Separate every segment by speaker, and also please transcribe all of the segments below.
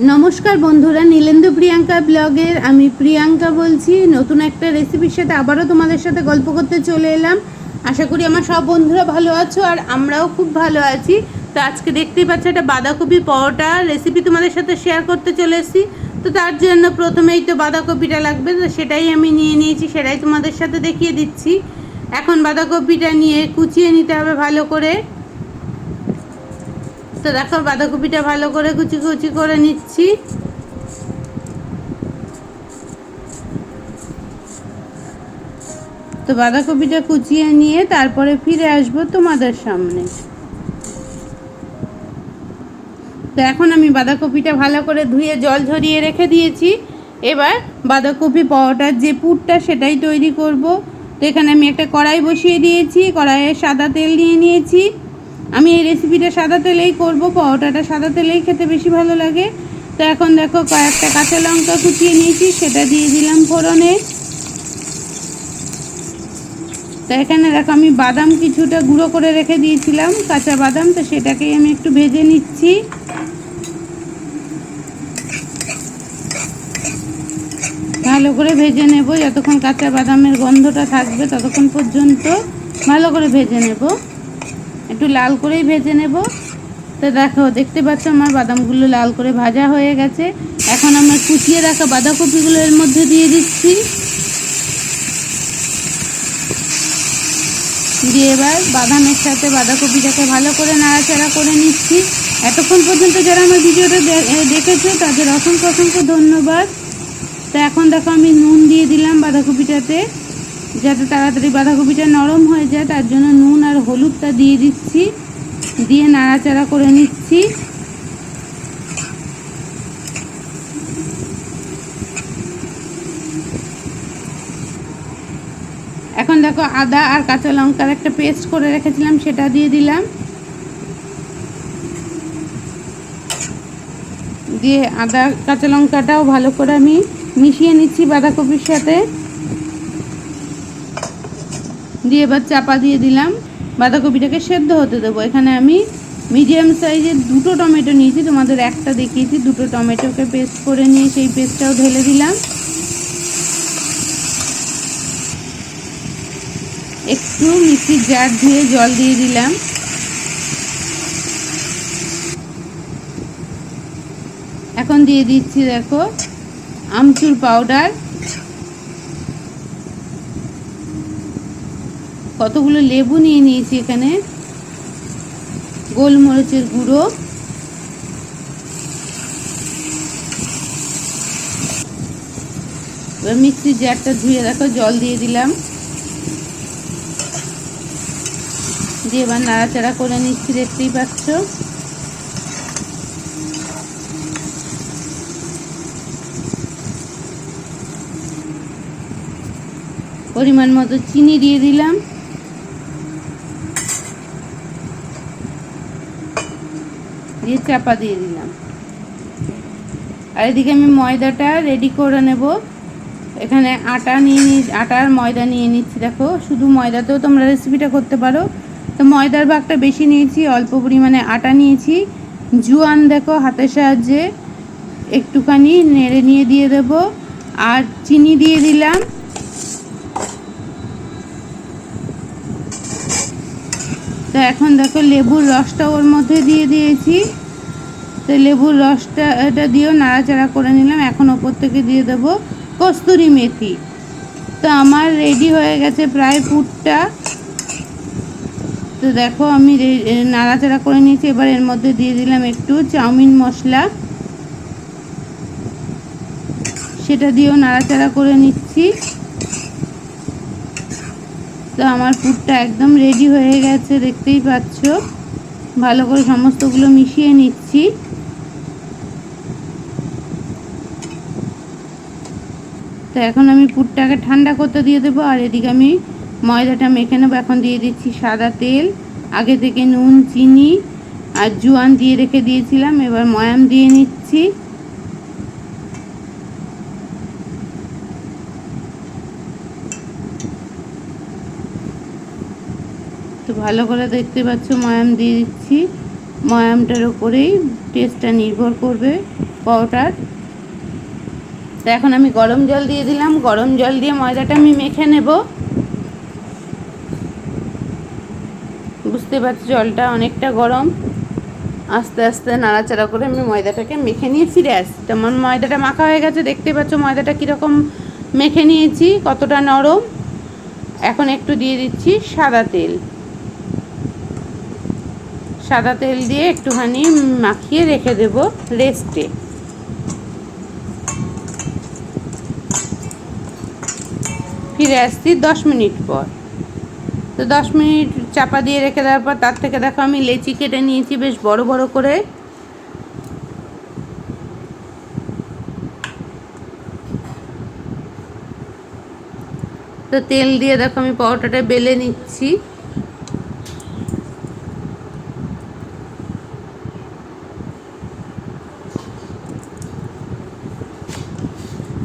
Speaker 1: নমস্কার বন্ধুরা, নীলেন্দু প্রিয়াঙ্কা ব্লগের। আমি প্রিয়াঙ্কা বলছি, নতুন একটা রেসিপির সাথে আবারও তোমাদের সাথে গল্প করতে চলে এলাম। আশা করি আমার সব বন্ধুরা ভালো আছো আর আমরাও খুব ভালো আছি। তো আজকে দেখতেই পাচ্ছ একটা বাঁধাকপি পরোটা রেসিপি তোমাদের সাথে শেয়ার করতে চলে এসেছি। তো তার জন্য প্রথমেই তো বাঁধাকপিটা লাগবে, তো সেটাই আমি নিয়ে নিয়েছি, সেটাই তোমাদের সাথে দেখিয়ে দিচ্ছি। এখন বাঁধাকপিটা নিয়ে কুচিয়ে নিতে হবে ভালো করে। তো দেখো বাঁধাকপিটা ভালো করে কুচি কুচি করে নিচ্ছি। তো বাঁধাকপিটা কুচিয়ে নিয়ে তারপরে ফিরে আসব তোমাদের সামনে। তো এখন আমি বাঁধাকপিটা ভালো করে ধুয়ে জল ঝরিয়ে রেখে দিয়েছি। এবার বাঁধাকপি পাওয়াটার যে পুরটা সেটাই তৈরি করব। তো এখানে আমি একটা কড়াই বসিয়ে দিয়েছি, কড়াইয়ে সাদা তেল নিয়ে নিয়েছি। আমি এই রেসিপিটা সাদা তেলেই করব পাওয়াটাটা সাদা তেলেই খেতে বেশি ভালো লাগে। তো এখন দেখো কয়েকটা কাঁচা লঙ্কা কুচিয়ে নিয়েছি, সেটা দিয়ে দিলাম ফোড়নে। তো এখানে দেখো আমি বাদাম কিছুটা গুঁড়ো করে রেখে দিয়েছিলাম, কাঁচা বাদাম, তো সেটাকেই আমি একটু ভেজে নিচ্ছি। ভালো করে ভেজে নেব, যতক্ষণ কাঁচা বাদামের গন্ধটা থাকবে ততক্ষণ পর্যন্ত ভালো করে ভেজে নেব। একটু লাল করেই ভেজে নেব। তো দেখো, দেখতে পাচ্ছ আমার বাদামগুলো লাল করে ভাজা হয়ে গেছে। এখন আমার কুচিয়ে রাখা বাঁধাকপিগুলো এর মধ্যে দিয়ে দিচ্ছি। দিয়ে এবার বাদামের সাথে বাঁধাকপিটাকে ভালো করে নাড়াচাড়া করে নিচ্ছি। এতক্ষণ পর্যন্ত যারা আমার ভিডিওটা দেখেছ, তাদের অসংখ্য অসংখ্য ধন্যবাদ। তো এখন দেখো আমি নুন দিয়ে দিলাম বাঁধাকপিটাতে। যাতে তাড়াতাড়ি বাঁধাকপিটা নরম হয়ে যায়, তার জন্য নুন আর হলুদটা দিয়ে দিচ্ছি। দিয়ে নাড়াচাড়া করে নিচ্ছি। এখন দেখো আদা আর কাঁচা লঙ্কার একটা পেস্ট করে রেখেছিলাম, সেটা দিয়ে দিলাম। দিয়ে আদা কাঁচা লঙ্কাটাও ভালো করে আমি মিশিয়ে নিচ্ছি বাঁধাকপির সাথে। দিয়ে এবার চাপা দিয়ে দিলাম। বাঁধাকপিটাকে সেদ্ধ হতে দেবো। এখানে আমি মিডিয়াম সাইজের দুটো টমেটো নিয়েছি, তোমাদের একটা দেখিয়েছি। দুটো টমেটোকে পেস্ট করে নিয়ে সেই পেস্টটাও ঢেলে দিলাম। একটু মিক্সির জার ধুয়ে জল দিয়ে দিলাম। এখন দিয়ে দিচ্ছি, দেখো, আমচুর পাউডার কতগুলো লেবু নিয়ে নিয়েছি এখানে? গোলমরিচের গুঁড়ো। এবার মিক্সির জারটা ধুয়ে দেখো, জল দিয়ে দিলাম। দিয়ে এবার নাড়াচাড়া করে নিচ্ছি, দেখতেই পাচ্ছ? পরিমাণ মতো চিনি দিয়ে দিলাম। দিয়ে চাপা দিয়ে দিলাম। আর এদিকে আমি ময়দাটা রেডি করে নেব। এখানে আটা নিয়ে নি, আটার ময়দা নিয়ে নিচ্ছি, দেখো। শুধু ময়দাতেও তোমরা রেসিপিটা করতে পারো। তো ময়দার ভাগটা বেশি নিয়েছি, অল্প পরিমাণে আটা নিয়েছি। জুয়ান দেখো হাতের সাহায্যে একটুখানি নেড়ে নিয়ে দিয়ে দেব। আর চিনি দিয়ে দিলাম। তো এখন দেখো লেবুর রসটা ওর মধ্যে দিয়ে দিয়েছি। তো লেবুর রসটা, এটা দিয়েও নাড়াচাড়া করে নিলাম। এখন ওপর থেকে দিয়ে দেবো কস্তুরি মেথি। তো আমার রেডি হয়ে গেছে প্রায় পুরটা। তো দেখো আমি নাড়াচাড়া করে নিয়েছি। এবার এর মধ্যে দিয়ে দিলাম একটু চাউমিন মশলা। সেটা দিয়েও নাড়াচাড়া করে নিচ্ছি। তো আমার পুরটা একদম রেডি হয়ে গেছে, দেখতেই পাচ্ছ। ভালো করে সমস্তগুলো মিশিয়ে নিচ্ছি। তো এখন আমি পুরটাকে ঠান্ডা করতে দিয়ে দেবো, আর এদিকে আমি ময়দাটা মেখে নেব। এখন দিয়ে দিচ্ছি সাদা তেল, আগে থেকে নুন, চিনি আর জোয়ান দিয়ে রেখে দিয়েছিলাম, এবার ময়াম দিয়ে নিচ্ছি। তো ভালো করে দেখতে পাচ্ছ, ময়াম দিয়ে দিচ্ছি। ময়ামটার ওপরেই টেস্টটা নির্ভর করবে পরোটার তো এখন আমি গরম জল দিয়ে দিলাম। গরম জল দিয়ে ময়দাটা আমি মেখে নেব। বুঝতে পারছি, জলটা অনেকটা গরম। আস্তে আস্তে নাড়াচাড়া করে আমি ময়দাটাকে মেখে নিয়ে ফিরে আসছি। তো আমার ময়দাটা মাখা হয়ে গেছে, দেখতে পাচ্ছ ময়দাটা কীরকম মেখে নিয়েছি, কতটা নরম। এখন একটু দিয়ে দিচ্ছি সাদা তেল। সাদা তেল দিয়ে একটুখানি মাখিয়ে রেখে দেব রেস্টে ফিরে আসছি দশ মিনিট পর। তো দশ মিনিট চাপা দিয়ে রেখে দেওয়ার পর তার থেকে দেখো আমি লেচি কেটে নিয়েছি বেশ বড় বড় করে। তো তেল দিয়ে দেখো আমি পরোটাটা বেলে নিচ্ছি।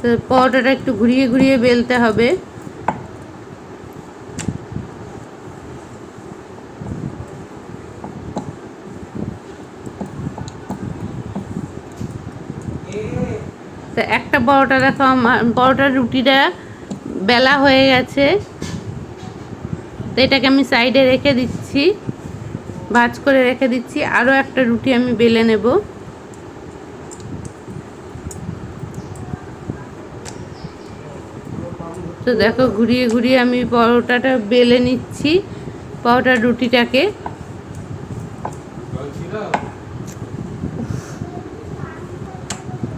Speaker 1: তো পরোটাটা একটু ঘুরিয়ে ঘুরিয়ে বেলতে হবে। তো একটা পরোটা দেখো আমার, পরোটার রুটিটা বেলা হয়ে গেছে। তো এটাকে আমি সাইডে রেখে দিচ্ছি, ভাজ করে রেখে দিচ্ছি। আরও একটা রুটি আমি বেলে নেব। তো দেখো, ঘুরিয়ে ঘুরিয়ে আমি পরোটাটা বেলে নিচ্ছি, পরোটার রুটিটাকে।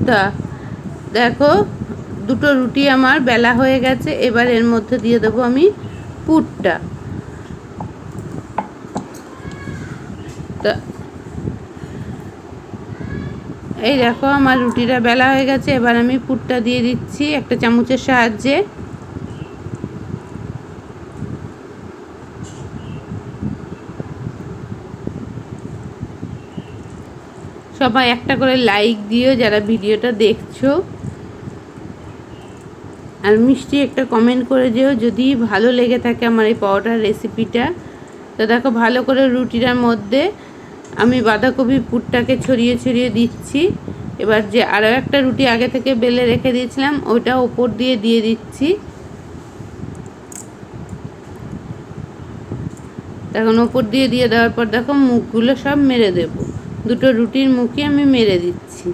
Speaker 1: তা দেখো, দুটো রুটি আমার বেলা হয়ে গেছে, এবার এর মধ্যে দিয়ে দেবো আমি পুরটা। এই দেখো, আমার রুটিটা বেলা হয়ে গেছে, এবার আমি পুরটা দিয়ে দিচ্ছি একটা চামচের সাহায্যে। সবাই একটা করে লাইক দিও, যারা ভিডিওটা দেখছ। আর মিষ্টি একটা কমেন্ট করে যেও, যদি ভালো লেগে থাকে আমার এই পরোটার রেসিপিটা তো দেখো ভালো করে রুটিটার মধ্যে আমি বাঁধাকপি পুরটাকে ছড়িয়ে ছড়িয়ে দিচ্ছি। এবার যে আরও একটা রুটি আগে থেকে বেলে রেখে দিয়েছিলাম, ওইটা ওপর দিয়ে দিয়ে দিচ্ছি। এখন ওপর দিয়ে দিয়ে দেওয়ার পর দেখো মুখগুলো সব মেরে দেব। দুটো রুটির মুখে আমি মেরে দিচ্ছি।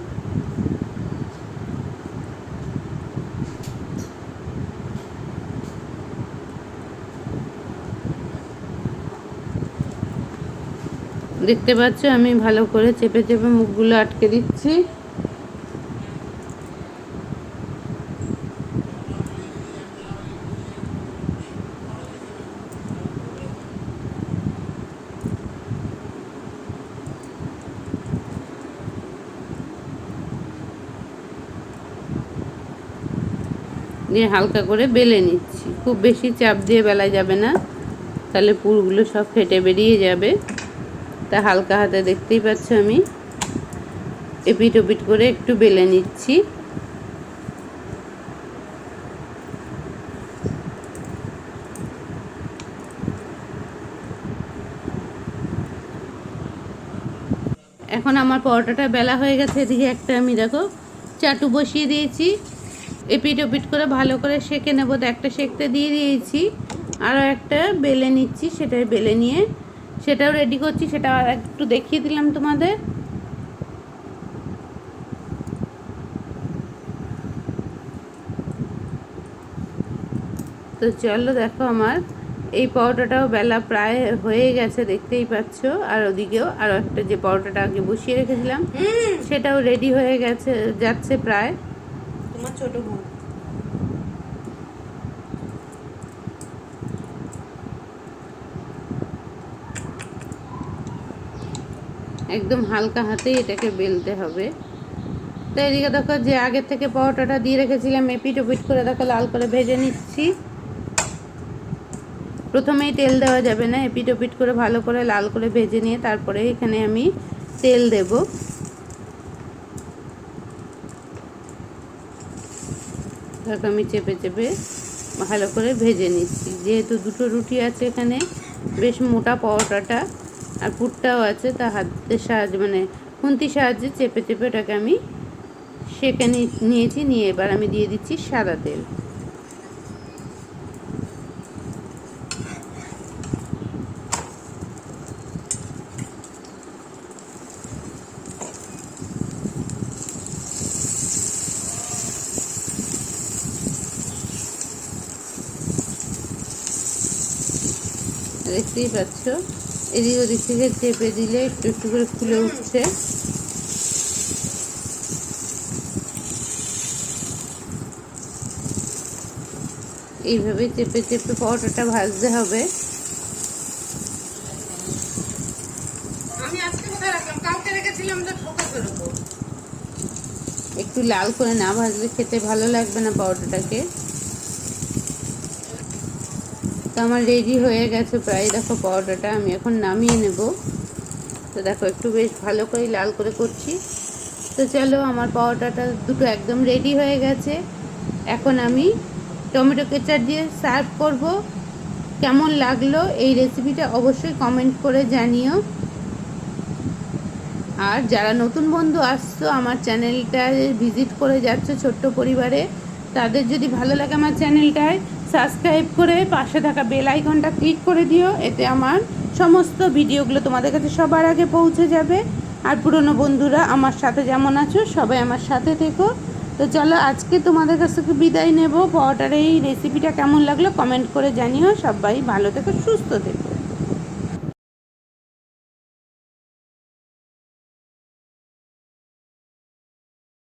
Speaker 1: দেখতে পাচ্ছ, আমি ভালো করে চেপে চেপে মুখগুলো আটকে দিচ্ছি। দিয়ে হালকা করে বেলে নিচ্ছি। খুব বেশি চাপ দিয়ে বেলা যাবে না, তাহলে পুরগুলো সব ফেটে বেরিয়ে যাবে। তা হালকা হাতে দেখতেই পাচ্ছ আমি। এপিট ওপিট করে একটু বেলে নিচ্ছি। এখন আমার পরোটাটা বেলা হয়ে গেছে, এদিকে একটা আমি দেখো চাটু বসিয়ে দিয়েছি। এপিট ওপিট করে ভালো করে সেঁকে নেব, তো একটা সেঁকতে দিয়ে দিয়েছি। আরও একটা বেলে নিচ্ছি, সেটাই বেলে নিয়ে সেটাও রেডি করছি সেটা একটু দেখিয়ে দিলাম তোমাদের। তো চলো দেখো আমার এই পরোটাটাও বেলা প্রায় হয়ে গেছে দেখতেই পাচ্ছ। আর ওদিকেও আর একটা যে পরোটাটা আগে বসিয়ে রেখেছিলাম সেটাও রেডি হয়ে গেছে যাচ্ছে প্রায়।
Speaker 2: তোমার ছোট বোন।
Speaker 1: একদম হালকা হাতেই এটাকে বেলতে হবে। তো এদিকে দেখো যে আগে থেকে পরোটাটা দিয়ে রেখেছিলাম, এপিট ওপিট করে দেখো লাল করে ভেজে নিচ্ছি। প্রথমেই তেল দেওয়া যাবে না, এপিট ওপিট করে ভালো করে লাল করে ভেজে নিয়ে তারপরে এখানে আমি তেল দেব। দেখো আমি চেপে চেপে ভালো করে ভেজে নিচ্ছি। যেহেতু দুটো রুটি আছে এখানে, বেশ মোটা পরোটাটা। আর পুরটাও আছে, তা হাতের সাহায্যে মানে খুন্তির সাহায্যে চেপে চেপে ওটাকে আমি সেঁকে নিয়েছি, নিয়ে এবার আমি দিয়ে দিচ্ছি সাদা তেল। দেখতেই পাচ্ছ? এদিক ওদিক থেকে চেপে দিলে একটু একটু করে ফুলে উঠছে। এইভাবে চেপে চেপে পরোটাটা ভাজতে হবে। একটু লাল করে না ভাজলে খেতে ভালো লাগবে না পরোটাটাকে। তো আমার রেডি হয়ে গেছে প্রায়। দেখো পরোটাটা আমি এখন নামিয়ে নেব। তো দেখো, একটু বেশ ভালো করে লাল করে করছি। তো চলো, আমার পরোটাটা দুটো একদম রেডি হয়ে গেছে। এখন আমি টমেটো কেচার দিয়ে সার্ভ করব। কেমন লাগল এই রেসিপিটা অবশ্যই কমেন্ট করে জানিও। আর যারা নতুন বন্ধু আসছো, আমার চ্যানেলটা ভিজিট করে যাচ্ছ ছোট্ট পরিবারে, তাদের যদি ভালো লাগে আমার চ্যানেলটায় সাবস্ক্রাইব করে পাশে থাকা বেল আইকনটা ক্লিক করে দিও, এতে আমার সমস্ত ভিডিওগুলো তোমাদের কাছে সবার আগে পৌঁছে যাবে। আর পুরনো বন্ধুরা আমার সাথে যেমন আছো, সবাই আমার সাথে থেকো। তো চলো আজকে তোমাদের কাছ থেকে বিদায় নেব। পরোটার এই রেসিপিটা কেমন লাগল কমেন্ট করে জানিও। সবাই ভালো থেকো, সুস্থ থেকো।